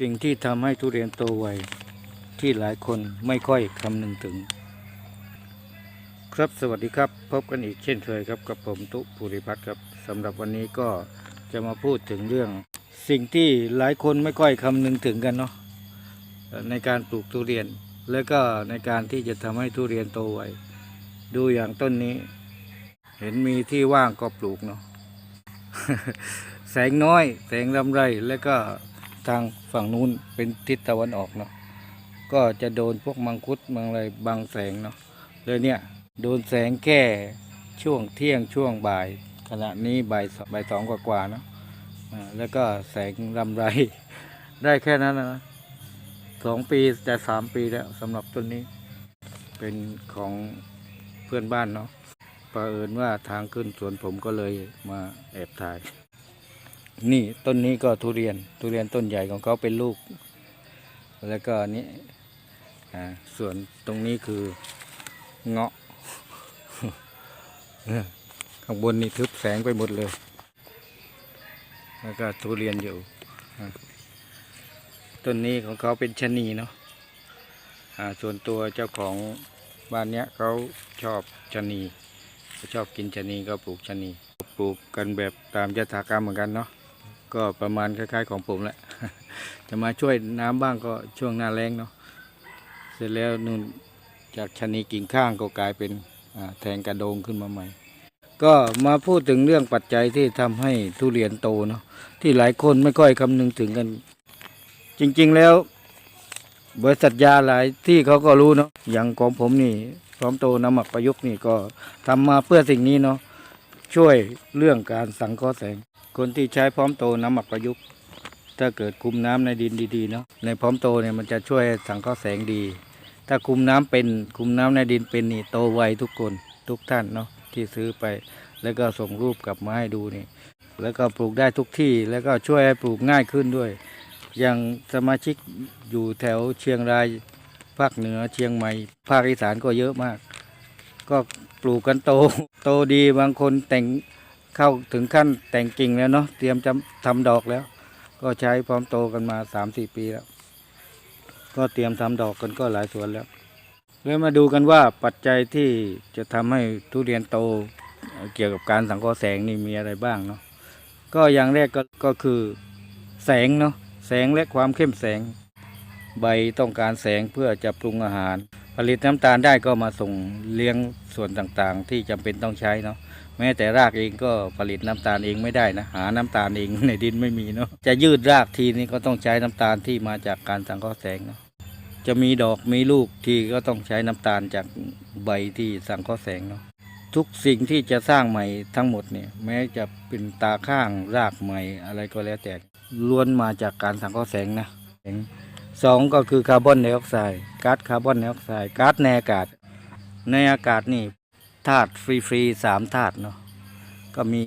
สิ่งที่ทำให้ทุเรียนโตไวที่หลายคนไม่ค่อยคำนึงถึง ครับสวัสดีครับ พบกันอีกเช่นเคยครับกับผมตุภูริพัฒน์ครับสำหรับวันนี้ก็จะมาพูดถึงเรื่อง สิ่งที่หลายคนไม่ค่อยคำนึงถึงกันเนาะในการปลูกทุเรียน แล้วก็ในการที่จะทำให้ทุเรียนโตไวดูอย่างต้นนี้ เห็นมีที่ว่างก็ปลูกเนาะแสงน้อย แสงลำไรแล้วก็ ทางฝั่งนู้นเป็นทิศตะวันออกเนาะก็จะโดนพวกมังคุดมังอะไรบังแสงเนาะเลยเนี่ยโดนแสงแค่ช่วงเที่ยงช่วงบ่าย ขณะนี้บ่ายสองบ่ายสองกว่าๆเนาะแล้วก็แสงลำไรได้แค่นั้นนะสองปีจะสามปีแล้วสำหรับต้นนี้ เป็นของเพื่อนบ้านเนาะประเอิญว่าทางขึ้นสวนผมก็เลยมาแอบถ่าย นี่ต้นนี้ก็ทุเรียนทุเรียนต้นใหญ่ของเขาเป็นลูก แล้วก็นี่อ่าส่วนตรงนี้คือเงาะข้างบนนี่ทึบแสงไปหมดเลย แล้วก็ทุเรียนอยู่ต้นนี้ของเขาเป็นชะนีเนาะส่วนตัวเจ้าของบ้านเนี้ยเขาชอบชะนีเขาชอบกินชะนีก็ปลูกชะนีปลูกกันแบบตามยถากรรมเหมือนกันเนาะ ก็ประมาณคล้าย ๆ ของผมแหละ จะมาช่วยน้ำบ้างก็ช่วงหน้าแรงเนาะเสร็จแล้วนู่นจากชะนีกิ่งข้างก็กลายเป็นแทงกระโดงขึ้นมาใหม่ ก็มาพูดถึงเรื่องปัจจัยที่ทำให้ทุเรียนโตเนาะที่หลายคนไม่ค่อยคำนึงถึงกัน จริงๆแล้วบริษัทยาหลายที่เขาก็รู้เนาะอย่างของผมนี่พร้อมโตน้ำหมักประยุกต์นี่ก็ทำมาเพื่อสิ่งนี้เนาะ ช่วยเรื่องการสังเคราะห์แสง คนที่ใช้พร้อมโตน้ำหมักประยุกต์ ถ้าเกิดคุมน้ำในดินดีๆเนาะในพร้อมโตเนี่ยมันจะช่วยสังเคราะห์แสงดี ถ้าคุมน้ำเป็นคุมน้ำในดินเป็นนี่โตไวทุกคนทุกท่านเนาะที่ซื้อไป แล้วก็ส่งรูปกลับมาให้ดูนี่ แล้วก็ปลูกได้ทุกที่แล้วก็ช่วยให้ปลูกง่ายขึ้นด้วย อย่างสมาชิกอยู่แถวเชียงรายภาคเหนือเชียงใหม่ ภาคอีสานก็เยอะมาก ก็ปลูกกันโต โตดีบางคนแต่งเข้าถึงขั้นแต่งกิ่งแล้วเนาะเตรียมจะทำดอกแล้ว ก็ใช้พร้อมโตกันมาสามสี่ปีแล้ว ก็เตรียมทำดอกกันก็หลายสวนแล้ว แล้วมาดูกันว่าปัจจัยที่จะทำให้ทุเรียนโตเอ่อเกี่ยวกับการสังเคราะห์แสงนี่มีอะไรบ้างเนาะก็อย่างแรกก็ก็คือแสงเนาะแสงและความเข้มแสง ใบต้องการแสงเพื่อจะปรุงอาหาร ผลิตน้ำตาลได้ก็มาส่งเลี้ยงส่วนต่างๆ ที่จำเป็นต้องใช้เนาะแม้แต่รากเองก็ผลิตน้ำตาลเองไม่ได้นะหาน้ำตาลเองในดินไม่มีเนาะจะยืดรากทีนี้ก็ต้องใช้น้ำตาลที่มาจากการสังเคราะห์แสงเนาะจะมีดอกมีลูกทีก็ต้องใช้น้ำตาลจากใบที่สังเคราะห์แสงเนาะทุกสิ่งที่จะสร้างใหม่ทั้งหมดเนี่ยแม้จะเป็นตาข้างรากใหม่อะไรก็แล้วแต่ล้วนมาจากการสังเคราะห์แสงนะส สองก็คือคาร์บอนไดออกไซด์ก๊าซคาร์บอนไดออกไซด์ก๊าซในอากาศ ในอากาศนี่ธาตุฟรีๆสามธาตุเนาะก็มี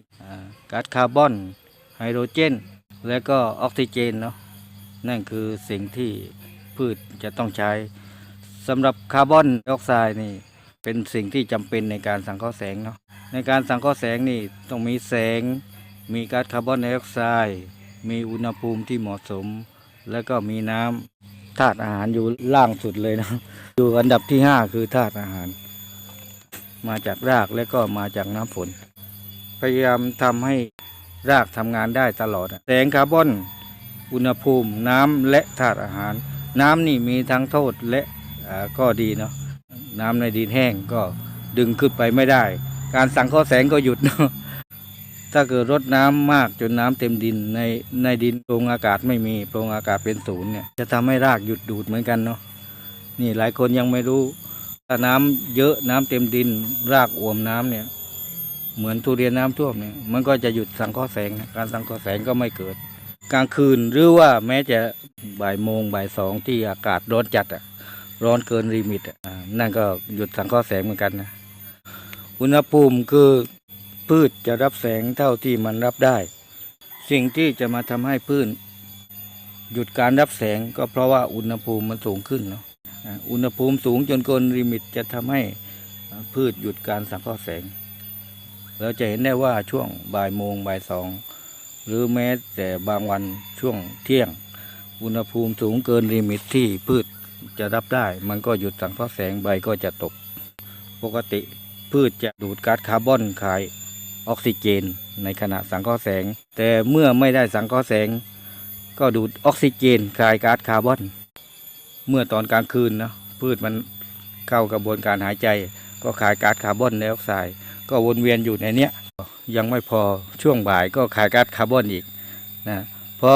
ก๊าซคาร์บอนไฮโดรเจน และก็ออกซิเจนเนาะนั่นคือสิ่งที่พืชจะต้องใช้สำหรับคาร์บอนไดออกไซด์นี่เป็นสิ่งที่จำเป็นในการสังเคราะห์แสงเนาะในการสังเคราะห์แสงนี่ต้องมีแสง มีก๊าซคาร์บอนไดออกไซด์มีอุณหภูมิที่เหมาะสม แล้วก็มีน้ำธาตุอาหารอยู่ล่างสุดเลยนะอยู่อันดับที่ห้าคือธาตุอาหาร มาจากรากและก็มาจากน้ำฝน พยายามทำให้รากทำงานได้ตลอด แสงคาร์บอน อุณหภูมิน้ำและธาตุอาหาร น้ำนี่มีทั้งโทษและก็ดีเนาะน้ำในดินแห้งก็ดึงขึ้นไปไม่ได้ การสังเคราะห์แสงก็หยุดเนาะ ถ้าเกิดรดน้ำมากจนน้ำเต็มดินในในดินโพรงอากาศไม่มีโพรงอากาศเป็นศูนย์เนี่ยจะทำให้รากหยุดดูดเหมือนกันเนาะนี่หลายคนยังไม่รู้ถ้าน้ำเยอะน้ำเต็มดิน รากอวมน้ำเนี่ย เหมือนทุเรียนน้ำท่วมเนี่ยมันก็จะหยุดสังเคราะห์แสง การสังเคราะห์แสงก็ไม่เกิด กลางคืนหรือว่าแม้จะบ่ายโมงบ่ายสองที่อากาศร้อนจัดอะร้อนเกินลิมิตอะอ่านั่นก็หยุดสังเคราะห์แสงเหมือนกันนะอุณหภูมิคือ พืชจะรับแสงเท่าที่มันรับได้ สิ่งที่จะมาทำให้พืชหยุดการรับแสงก็เพราะว่าอุณหภูมิมันสูงขึ้นเนาะอุณหภูมิสูงจนเกินลิมิตจะทำให้พืชหยุดการสังเคราะห์แสง เราจะเห็นได้ว่าช่วงบ่ายโมงบ่ายสองหรือแม้แต่บางวันช่วงเที่ยง อุณหภูมิสูงเกินลิมิตที่พืชจะรับได้ มันก็หยุดสังเคราะห์แสงใบก็จะตก ปกติพืชจะดูดก๊าซคาร์บอนขาย ออกซิเจน ในขณะสังเคราะห์แสง แต่เมื่อไม่ได้สังเคราะห์แสง ก็ดูดออกซิเจนคายก๊าซคาร์บอน เมื่อตอนกลางคืนนะพืชมันเข้ากระบวนการหายใจ ก็ขายก๊าซคาร์บอนไดออกไซด์ก็วนเวียนอยู่ในเนี้ยยังไม่พอช่วงบ่ายก็ขายก๊าซคาร์บอนอีกนะพอ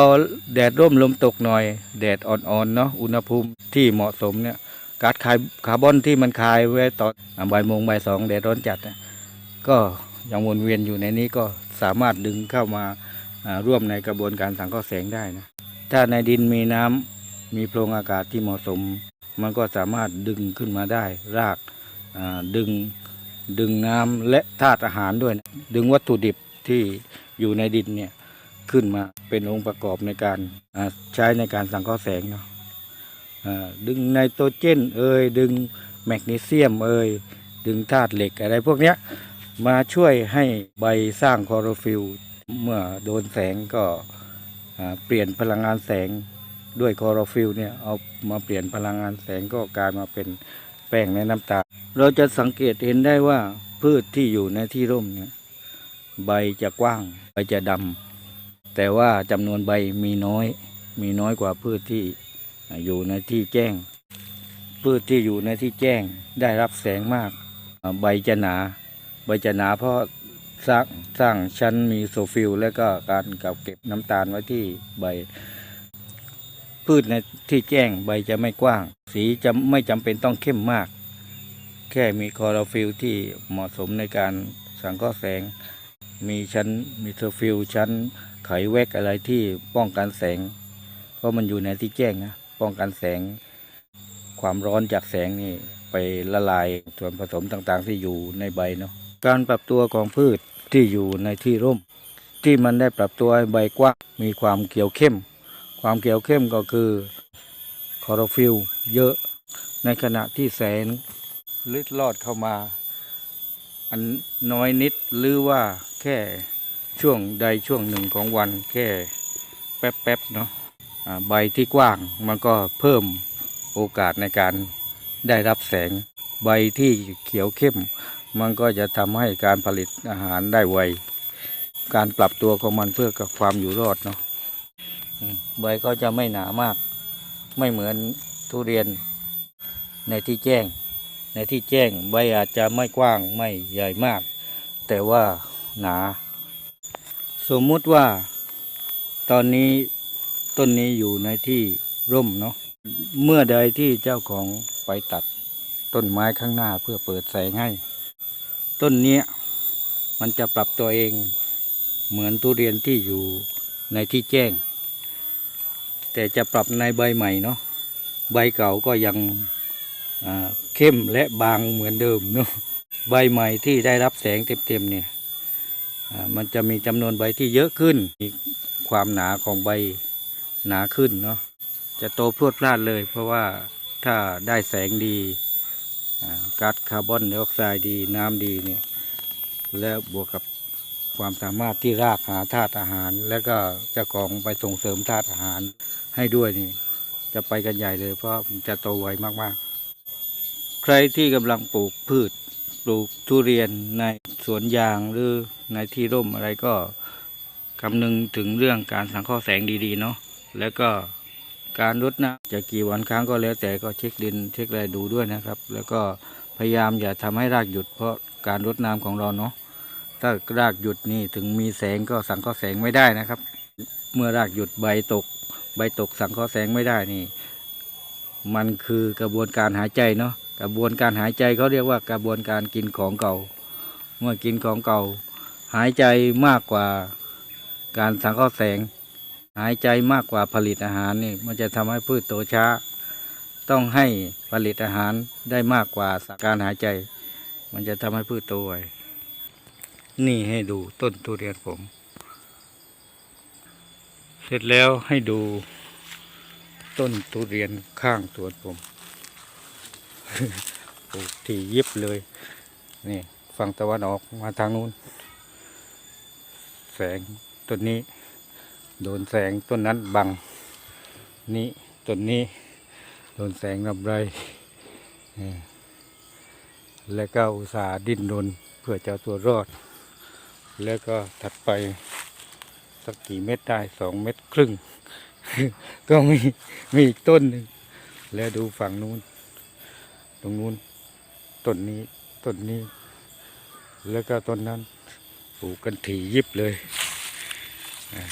แดดร่มลมตกหน่อย แดดอ่อนๆเนาะอุณหภูมิที่เหมาะสมเนี่ยก๊าซคาร์บอนที่มันคายไว้ตอนบ่ายโมงบ่ายสองแดดร้อนจัดก็ ยังวนเวียนอยู่ในนี้ก็สามารถดึงเข้ามาร่วมในกระบวนการสังเคราะห์แสงได้นะถ้าในดินมีน้ำมีโพรงอากาศที่เหมาะสม มันก็สามารถดึงขึ้นมาได้ รากดึงดึงน้ำและธาตุอาหารด้วย ดึงวัตถุดิบที่อยู่ในดินเนี่ยขึ้นมาเป็นองค์ประกอบในการใช้ในการสังเคราะห์แสงเนาะดึงไนโตรเจนเอ่ยดึงแมกนีเซียมเอ่ยดึงธาตุเหล็กอะไรพวกเนี้ย มาช่วยให้ใบสร้างคลอโรฟิลเมื่อโดนแสงก็เปลี่ยนพลังงานแสงด้วยคลอโรฟิลเนี่ยเอามาเปลี่ยนพลังงานแสงก็กลายมาเป็นแป้งในน้ำตาล เราจะสังเกตเห็นได้ว่าพืชที่อยู่ในที่ร่มเนี่ยใบจะกว้างใบจะดำแต่ว่าจำนวนใบมีน้อย มีน้อยกว่าพืชที่อยู่ในที่แจ้ง พืชที่อยู่ในที่แจ้งได้รับแสงมาก ใบจะหนา ใบจะหนาเพราะสร้างสร้างชั้นมีโซฟิล และก็การกับเก็บน้ำตาลไว้ที่ใบ พืชในที่แจ้งใบจะไม่กว้าง สีจะไม่จำเป็นต้องเข้มมาก แค่มีคลอโรฟิลที่เหมาะสมในการสังเคราะห์แสง มีชั้นมีโซฟิลชั้นไขแวกอะไรที่ป้องกันแสง เพราะมันอยู่ในที่แจ้งนะป้องกันแสง ความร้อนจากแสงนี่ไปละลายส่วนผสมต่างๆที่อยู่ในใบเนาะ การปรับตัวของพืชที่อยู่ในที่ร่ม ที่มันได้ปรับตัวใบกว้างมีความเขียวเข้ม ความเขียวเข้มก็คือคลอโรฟิลล์เยอะในขณะที่แสงลึดลอดเข้ามา อันน้อยนิดหรือว่าแค่ช่วงใดช่วงหนึ่งของวันแค่แป๊บๆเนาะใบที่กว้างมันก็เพิ่มโอกาสในการได้รับแสงใบที่เขียวเข้ม มันก็จะทำให้การผลิตอาหารได้ไว การปรับตัวของมันเพื่อกับความอยู่รอดเนาะใบก็จะไม่หนามาก ไม่เหมือนทุเรียนในที่แจ้ง ในที่แจ้งใบอาจจะไม่กว้างไม่ใหญ่มาก แต่ว่าหนา สมมุติว่าตอนนี้ต้นนี้อยู่ในที่ร่มเนาะเมื่อใดที่เจ้าของไปตัดต้นไม้ข้างหน้าเพื่อเปิดแสงให้ ต้นนี้มันจะปรับตัวเองเหมือนทุเรียนที่อยู่ในที่แจ้ง แต่จะปรับในใบใหม่เนาะใบเก่าก็ยังเข้มและบางเหมือนเดิมเนาะใบใหม่ที่ได้รับแสงเต็มๆเนี่ยมันจะมีจำนวนใบที่เยอะขึ้นมีความหนาของใบหนาขึ้นเนาะจะโตพรวดพลาดเลย เพราะว่าถ้าได้แสงดี ก๊าซคาร์บอนไดออกไซด์ดีน้ำดีเนี่ยแล้วบวกกับความสามารถที่รากหาธาตุอาหาร แล้วก็เจ้าของไปส่งเสริมธาตุอาหารให้ด้วยนี่ จะไปกันใหญ่เลยเพราะมันจะโตไวมากๆ ใครที่กำลังปลูกพืชปลูกทุเรียนในสวนยางหรือในที่ร่มอะไรก็คำนึงถึงเรื่องการสังเคราะห์แสงดีๆเนาะแล้วก็ การรดน้ำจะกี่วันครั้งก็แล้วแต่ก็เช็คดินเช็คอะไรดูด้วยนะครับ แล้วก็พยายามอย่าทำให้รากหยุด เพราะการรดน้ำของเราเนาะถ้ารากหยุดนี่ถึงมีแสงก็สังเคราะห์แสงไม่ได้นะครับ เมื่อรากหยุดใบตก ใบตกสังเคราะห์แสงไม่ได้นี่ มันคือกระบวนการหายใจเนาะกระบวนการหายใจเขาเรียกว่ากระบวนการกินของเก่า เมื่อกินของเก่า หายใจมากกว่าการสังเคราะห์แสง หายใจมากกว่าผลิตอาหารนี่มันจะทำให้พืชโตช้า ต้องให้ผลิตอาหารได้มากกว่าการหายใจ มันจะทำให้พืชโตไวนี่ให้ดูต้นทุเรียนผม เสร็จแล้วให้ดูต้นทุเรียนข้างสวผมปลูกที่ยิบเลยนี่ฝั่งตะวันออกมาทางนู้น แสงต้นนี้ โดนแสงต้นนั้นบัง นี่ต้นนี้ โดนแสงลำไรแล้วก็อุตส่าห์ดิ้นรนเพื่อจะตัวรอด แล้วก็ถัดไปสักกี่เม็ดได้สองเม็ดครึ่ง ก็มีมีอีกต้นหนึ่งแล้วดูฝั่งนู้น ตรงนู้นต้นนี้ต้นนี้ แล้วก็ต้นนั้นปลูกกันถี่ยิบเลยอ่า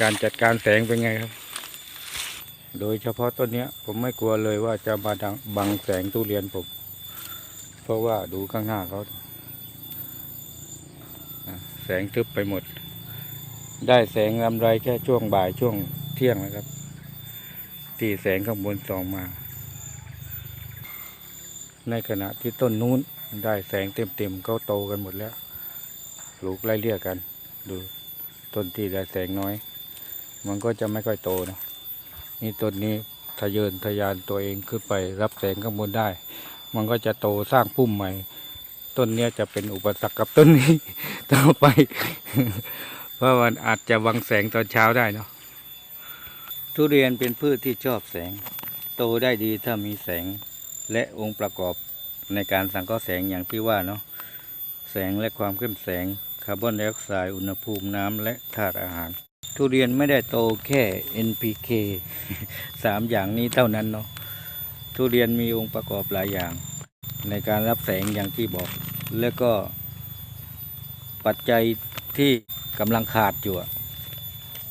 การจัดการแสงเป็นไงครับ โดยเฉพาะต้นเนี้ย ผมไม่กลัวเลยว่าจะมาดังบังแสงทุเรียนผม เพราะว่าดูข้างหน้าเขาแสงทึบไปหมด ได้แสงลำไรแค่ช่วงบ่ายช่วงเที่ยงนะครับ ที่แสงข้างบนส่องมา ในขณะที่ต้นนู้นได้แสงเต็มๆเขาโตกันหมดแล้ว ลูกไล่เลี่ยกัน ดูต้นที่ได้แสงน้อย มันก็จะไม่ค่อยโตนะนี่ต้นนี้ทะเยอทะยานตัวเองขึ้นไปรับแสงข้างบนได้ มันก็จะโตสร้างพุ่มใหม่ ต้นเนี้ยจะเป็นอุปสรรคกับต้นนี้ต่อไป เพราะมันอาจจะวังแสงตอนเช้าได้เนาะทุเรียนเป็นพืชที่ชอบแสง โตได้ดีถ้ามีแสงและองค์ประกอบในการสังเคราะห์แสงอย่างที่ว่าเนาะแสงและความเข้มแสงคาร์บอนไดออกไซด์อุณหภูมิน้ำและธาตุอาหาร ทุเรียนไม่ได้โตแค่ NPK สามอย่างนี้เท่านั้นเนาะทุเรียนมีองค์ประกอบหลายอย่าง ในการรับแสงอย่างที่บอก แล้วก็ ปัจจัยที่กำลังขาดอยู่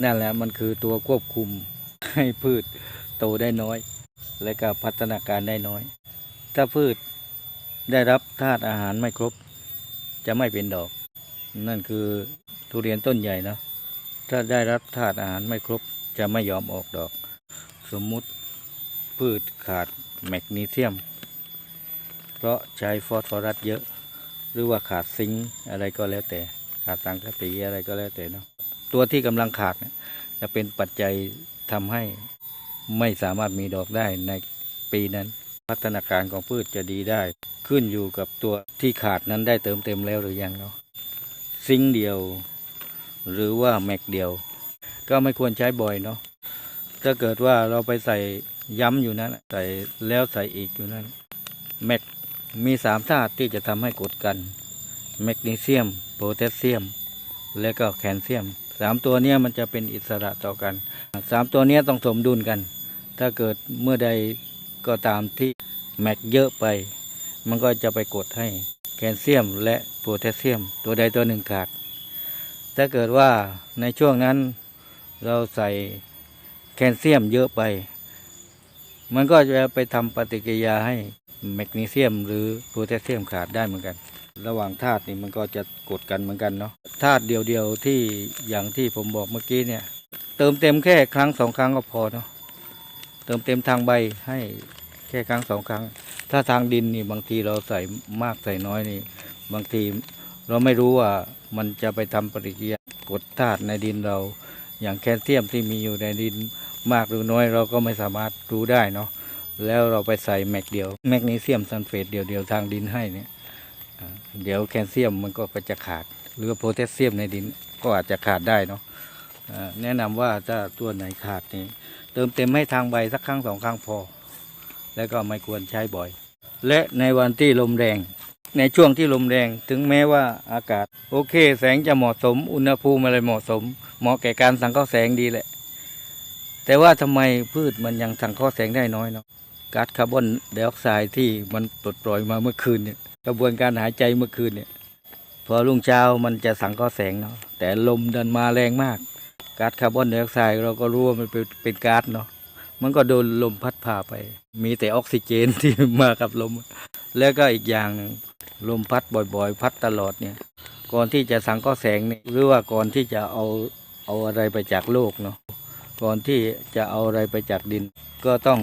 นั่นแหละมันคือตัวควบคุมให้พืชโตได้น้อย และก็พัฒนาการได้น้อย ถ้าพืชได้รับธาตุอาหารไม่ครบ จะไม่เป็นดอก นั่นคือทุเรียนต้นใหญ่เนาะ ถ้าได้รับธาตุอาหารไม่ครบจะไม่ยอมออกดอก สมมุติพืชขาดแมกนีเซียม เพราะใช้ฟอสฟอรัสเยอะ หรือว่าขาดซิงค์อะไรก็แล้วแต่ ขาดสังกะสีอะไรก็แล้วแต่เนาะตัวที่กำลังขาดจะเป็นปัจจัยทำให้ไม่สามารถมีดอกได้ในปีนั้น พัฒนาการของพืชจะดีได้ ขึ้นอยู่กับตัวที่ขาดนั้นได้เติมเต็มแล้วหรือยังเนาะซิงเดียว หรือว่าแม็กเดียว ก็ไม่ควรใช้บ่อยเนาะถ้าเกิดว่าเราไปใส่ย้ำอยู่นั้นใส่แล้วใส่อีกอยู่นั้นแม็กมีสามธาตุที่จะทำให้กดกันแมกนีเซียมโพแทสเซียม และก็แคลเซียมสามตัวนี้มันจะเป็นอิสระต่อกันสามตัวนี้ต้องสมดุลกัน ถ้าเกิดเมื่อใดก็ตามที่แมกเยอะไป มันก็จะไปกดให้แคลเซียมและโพแทสเซียม ตัวใดตัวหนึ่งขาด ถ้าเกิดว่าในช่วงนั้นเราใส่แคลเซียมเยอะไป มันก็จะไปทำปฏิกิริยาให้แมกนีเซียม หรือโพแทสเซียมขาดได้เหมือนกัน ระหว่างธาตุนี่มันก็จะกดกันเหมือนกันเนาะธาตุเดียวๆที่อย่างที่ผมบอกเมื่อกี้เนี่ย เติมเต็มแค่ครั้งสองครั้งก็พอเนาะเติมเต็มทางใบให้แค่ครั้งสองครั้ง ถ้าทางดินนี่บางทีเราใส่มากใส่น้อยนี่ บางที เราไม่รู้ว่ามันจะไปทำปฏิกิริยากดธาตุในดินเรา อย่างแคลเซียมที่มีอยู่ในดินมากหรือน้อยเราก็ไม่สามารถรู้ได้เนาะแล้วเราไปใส่แมกเดียว แมกนีเซียมซัลเฟตเดียวๆทางดินให้เนี่ยเดี๋ยวแคลเซียมมันก็จะขาด หรือโพแทสเซียมในดินก็อาจจะขาดได้เนาะแนะนำว่าถ้าตัวไหนขาดนี่เติมเต็มให้ทางใบสักครั้งสองครั้งพอ แล้วก็ไม่ควรใช้บ่อย และในวันที่ลมแรง ในช่วงที่ลมแรงถึงแม้ว่าอากาศ โอเค แสงจะเหมาะสม อุณหภูมิอะไรเหมาะสม เหมาะแก่การสังเคราะห์แสงดีแหละ แต่ว่าทำไมพืชมันยังสังเคราะห์แสงได้น้อยเนาะก๊าซคาร์บอนไดออกไซด์ที่มันปลดปล่อยมาเมื่อคืนเนี่ยกระบวนการหายใจเมื่อคืนเนี่ยพอรุ่งเช้ามันจะสังเคราะห์แสงเนาะแต่ลมดันมาแรงมากก๊าซคาร์บอนไดออกไซด์เราก็รู้ว่ามันเป็นเป็นก๊าซเนาะมันก็โดนลมพัดพาไป มีแต่ออกซิเจนที่มากับลม แล้วก็อีกอย่างหนึ่ง ลมพัดบ่อยๆ พัดตลอดเนี่ย ก่อนที่จะสังเคราะห์แสงเนี่ยหรือว่าก่อนที่จะเอาเอาอะไรไปจากโลกเนาะก่อนที่จะเอาอะไรไปจากดิน ก็ต้อง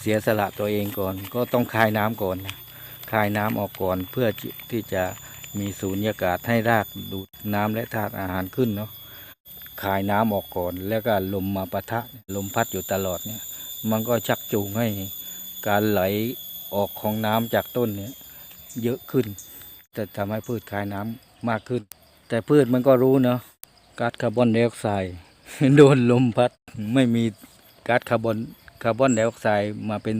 เสียสละตัวเองก่อน ก็ต้องคายน้ำก่อนนะคายน้ำออกก่อนเพื่อที่จะมีสูญญากาศให้รากดูดน้ำและธาตุอาหารขึ้นเนาะคายน้ำออกก่อน แล้วก็ลมมาปะทะลมพัดอยู่ตลอดเนี่ย มันก็ชักจูงให้การไหลออกของน้ำจากต้นเนี่ย เยอะขึ้น จะทำให้พืชคายน้ำมากขึ้น แต่พืชมันก็รู้เนาะก๊าซคาร์บอนไดออกไซด์โดนลมพัดไม่มีก๊าซคาร์บอนคาร์บอนไดออกไซด์มาเป็น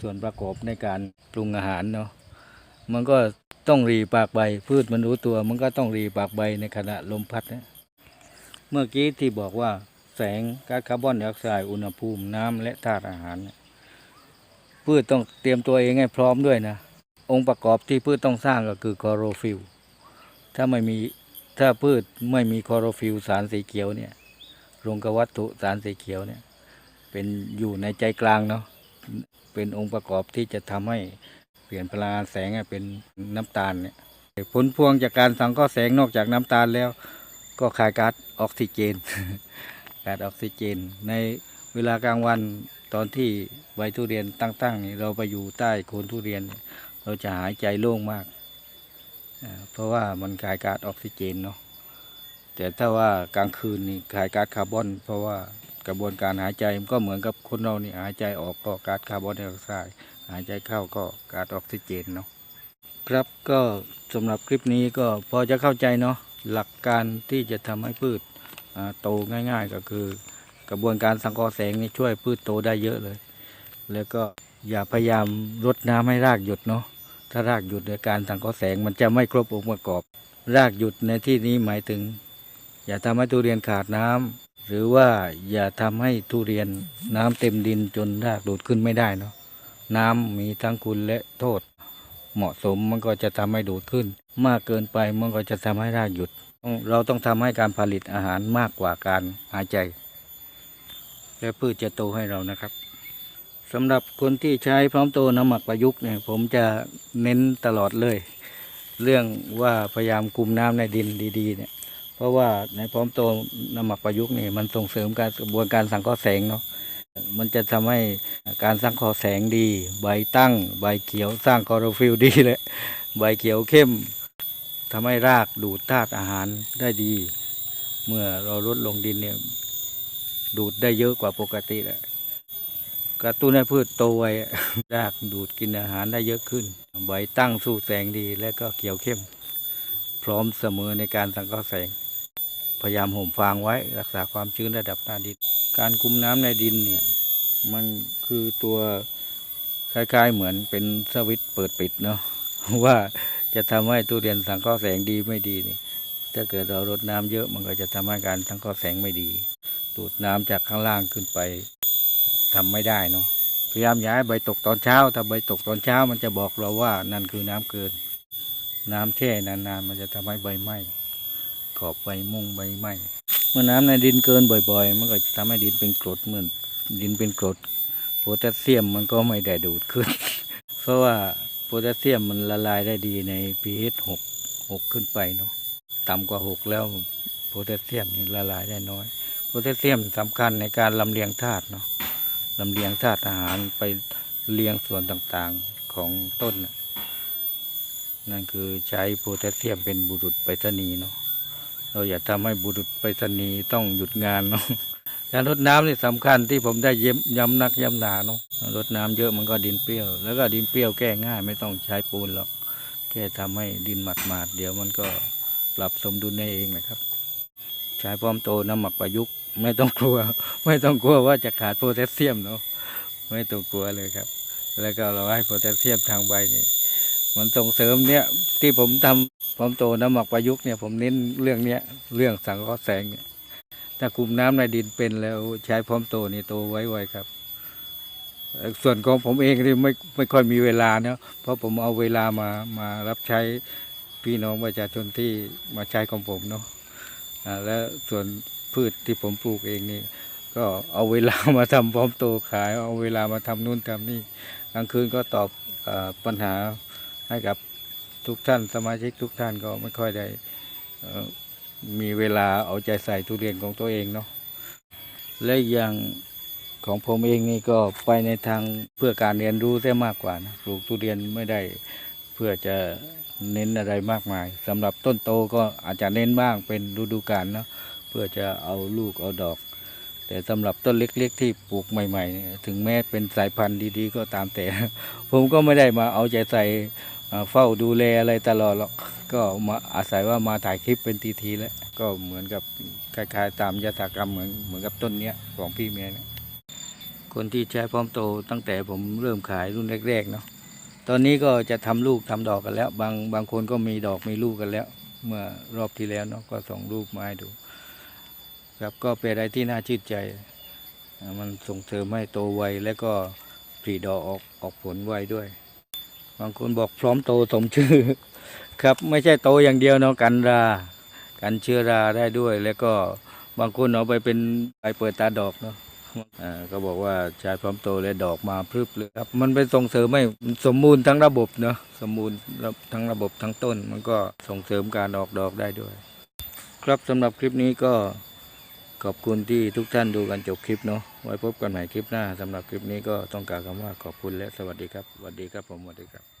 ส่วนประกอบในการปรุงอาหารเนาะมันก็ต้องรีปากใบ พืชมันรู้ตัว มันก็ต้องรีปากใบในขณะลมพัดนะเมื่อกี้ที่บอกว่าแสงก๊าซคาร์บอนไดออกไซด์อุณหภูมิน้ำและธาตุอาหาร พืชต้องเตรียมตัวเองให้พร้อมด้วยนะ องค์ประกอบที่พืชต้องสร้างก็คือคลอโรฟิลถ้าไม่มีถ้าพืชไม่มีคลอโรฟิลสารสีเขียวเนี่ยรงกวัตถุสารสีเขียวเนี่ยเป็นอยู่ในใจกลางเนาะเป็นองค์ประกอบที่จะทำให้เปลี่ยนพลังงานแสงเป็นน้ำตาลเนี่ยผลพวงจากการสังเคราะห์แสงนอกจากน้ำตาลแล้ว ก็คายก๊าซออกซิเจนก๊าซออกซิเจน ในเวลากลางวันตอนที่ใบทุเรียนตั้งๆเราไปอยู่ใต้โคนทุเรียน เราจะหายใจโล่งมาก เพราะว่ามันคายก๊าซออกซิเจนเนาะแต่ถ้าว่ากลางคืนนี่คายก๊าซคาร์บอน เพราะว่ากระบวนการหายใจมันก็เหมือนกับคนเรานี่หายใจออกก็ก๊าซคาร์บอนไดออกไซด์หายใจเข้าก็ก๊าซออกซิเจนเนาะครับก็สำหรับคลิปนี้ก็พอจะเข้าใจเนาะหลักการที่จะทำให้พืชโตง่ายๆ ก็คือ กระบวนการสังเคราะห์แสงนี่ช่วยพืชโตได้เยอะเลย แล้วก็อย่าพยายามรดน้ำให้รากหยุดเนาะ ถ้ารากหยุดในการสังเคราะห์แสงมันจะไม่ครบองค์ประกอบ รากหยุดในที่นี้หมายถึง อย่าทำให้ทุเรียนขาดน้ำหรือว่าอย่าทำให้ทุเรียนน้ำเต็มดินจนรากดูดขึ้นไม่ได้เนาะน้ำมีทั้งคุณและโทษ เหมาะสมมันก็จะทำให้ดูดขึ้น มากเกินไปมันก็จะทำให้รากหยุด เราต้องทำให้การผลิตอาหารมากกว่าการหายใจ และพืชจะโตให้เรานะครับ สำหรับคนที่ใช้พร้อมโตน้ำหมักประยุกต์เนี่ยผมจะเน้นตลอดเลย เรื่องว่าพยายามคุมน้ำในดินดีๆเนี่ยเพราะว่าในพร้อมโตน้ำหมักประยุกต์นี่มันส่งเสริมการกระบวนการสังเคราะห์แสงเนาะมันจะทำให้การสังเคราะห์แสงดี ใบตั้ง ใบเขียวสร้างคอโรฟิลดีเลยใบเขียวเข้มทำให้รากดูดธาตุอาหารได้ดี เมื่อเราลดลงดินเนี่ยดูดได้เยอะกว่าปกติแหละ กระตุ้นให้พืชโตไวรากดูดกินอาหารได้เยอะขึ้น ใบตั้งสู้แสงดีและก็เขียวเข้ม พร้อมเสมอในการสังเคราะห์แสง พยายามห่มฟางไว้รักษาความชื้นระดับหน้าดิน การคุมน้ำในดินเนี่ย มันคือตัวคล้ายๆเหมือนเป็นสวิตช์เปิดปิดเนาะว่าจะทำให้ทุเรียนสังเคราะห์แสงดีไม่ดีเนี่ยถ้าเกิดเรารดน้ำเยอะมันก็จะทำให้การสังเคราะห์แสงไม่ดี ดูดน้ำจากข้างล่างขึ้นไป ทำไม่ได้เนาะพยายามย่าให้ใบตกตอนเช้า ถ้าใบตกตอนเช้ามันจะบอกเราว่านั่นคือน้ำเกิน น้ำแช่นานๆมันจะทำให้ใบไหม้ขอบใบมุ่งใบไหม้เมื่อน้ำในดินเกินบ่อยๆ มันก็จะทำให้ดินเป็นกรดเหมือนดินเป็นกรดโพแทสเซียมมันก็ไม่ได้ดูดขึ้น เพราะว่าโพแทสเซียมมันละลายได้ดีใน pH หกหกขึ้นไปเนาะต่ำกว่าหกแล้วโพแทสเซียมละลายได้น้อยโพแทสเซียมสำคัญในการลำเลียงธาตุเนาะ ลำเลียงธาตุอาหารไปเลี้ยงส่วนต่างๆของต้นน่ะนั่นคือใช้โพแทสเซียมเป็นบุรุษไปรษณีย์เนาะเราอย่าทำให้บุรุษไปรษณีย์ต้องหยุดงานเนาะการรดน้ำนี่สำคัญที่ผมได้เย้ำย้ำนักย้ำหนาเนาะรดน้ำเยอะมันก็ดินเปรี้ยว แล้วก็ดินเปรี้ยวแก้ง่ายไม่ต้องใช้ปูนหรอกแค่ทำให้ดินหมาดๆเดี๋ยวมันก็ปรับสมดุลได้เองนะครับ ใช้พร้อมโตน้ำหมักประยุกต์ ไม่ต้องกลัว ไม่ต้องกลัวว่าจะขาดโพแทสเซียมเนาะไม่ต้องกลัวเลยครับ แล้วก็เราให้โพแทสเซียมทางใบนี่มันส่งเสริมเนี่ย ที่ผมทำพร้อมโตน้ำหมักประยุกต์เนี่ยผมเน้นเรื่องเนี้ยเรื่องสังเคราะห์แสงเนี่ยถ้าคุมน้ำในดินเป็นแล้วใช้พร้อมโตนี่โตไวๆครับ ส่วนของผมเองนี่ไม่ไม่ค่อยมีเวลาเนาะเพราะผมเอาเวลามามารับใช้พี่น้องประชาชนที่มาใช้ของผมเนาะแล้วส่วน พืชที่ผมปลูกเองนี่ก็เอาเวลามาทำพร้อมโตขาย เอาเวลามาทำนู่นทำนี่กลางคืนก็ตอบอปัญหาให้กับทุกท่านสมาชิกทุกท่านก็ไม่ค่อยได้มีเวลาเอาใจใส่ทุเรียนของตัวเองเนาะและอย่างของผมเองนี่ก็ไปในทางเพื่อการเรียนรู้ได้มากกว่านะปลูกทุเรียนไม่ได้เพื่อจะเน้นอะไรมากมายสำหรับต้นโตก็อาจจะเน้นบ้างเป็นฤดูกาลเนาะ พื่อจะเอาลูกเอาดอก แต่สำหรับต้นเล็ก ๆ ที่ปลูกใหม่ๆ ถึงแม้เป็นสายพันธุ์ดีๆ ก็ตามแต่ ผมก็ไม่ได้มาเอาใจใส่อ่าเฝ้าดูแลอะไรตลอดหรอกก็มาอาศัยว่ามาถ่ายคลิปเป็นทีๆแล้วก็เหมือนกับคล้ายๆ ตามยถากรรมเหมือนเหมือนกับต้นเนี้ยของพี่เมียเนี่ยคนที่ใช้พร้อมโตตั้งแต่ผมเริ่มขายรุ่นแรกๆเนาะตอนนี้ก็จะทำลูกทำดอกกันแล้ว บางบางคนก็มีดอกมีลูกกันแล้ว เมื่อรอบที่แล้วเนาะก็ส่งรูปมาให้ดู ครับก็เป็นอะไรที่น่าชื่นใจ มันส่งเสริมให้โตไวและก็ผลิดอกออกออกผลไวด้วย บางคนบอกพร้อมโตสมชื่อ ครับไม่ใช่โตอย่างเดียวเนาะกันรา กันเชื้อราได้ด้วย แล้วก็บางคนเอาไปเป็นไปเปิดตาดอกเนาะอ่าก็บอกว่าใช้พร้อมโตและดอกมาพรึบเลยครับ มันเป็นส่งเสริมให้มันสมบูรณ์ทั้งระบบเนาะสมบูรณ์ทั้งระบบทั้งต้น มันก็ส่งเสริมการออกดอกได้ด้วย ครับสำหรับคลิปนี้ก็ ขอบคุณที่ทุกท่านดูกันจบคลิปเนาะไว้พบกันใหม่คลิปหน้าสำหรับคลิปนี้ก็ต้องกล่ารคำว่าขอบคุณและสวัสดีครับสวัสดีครับผมสวัสดีครับ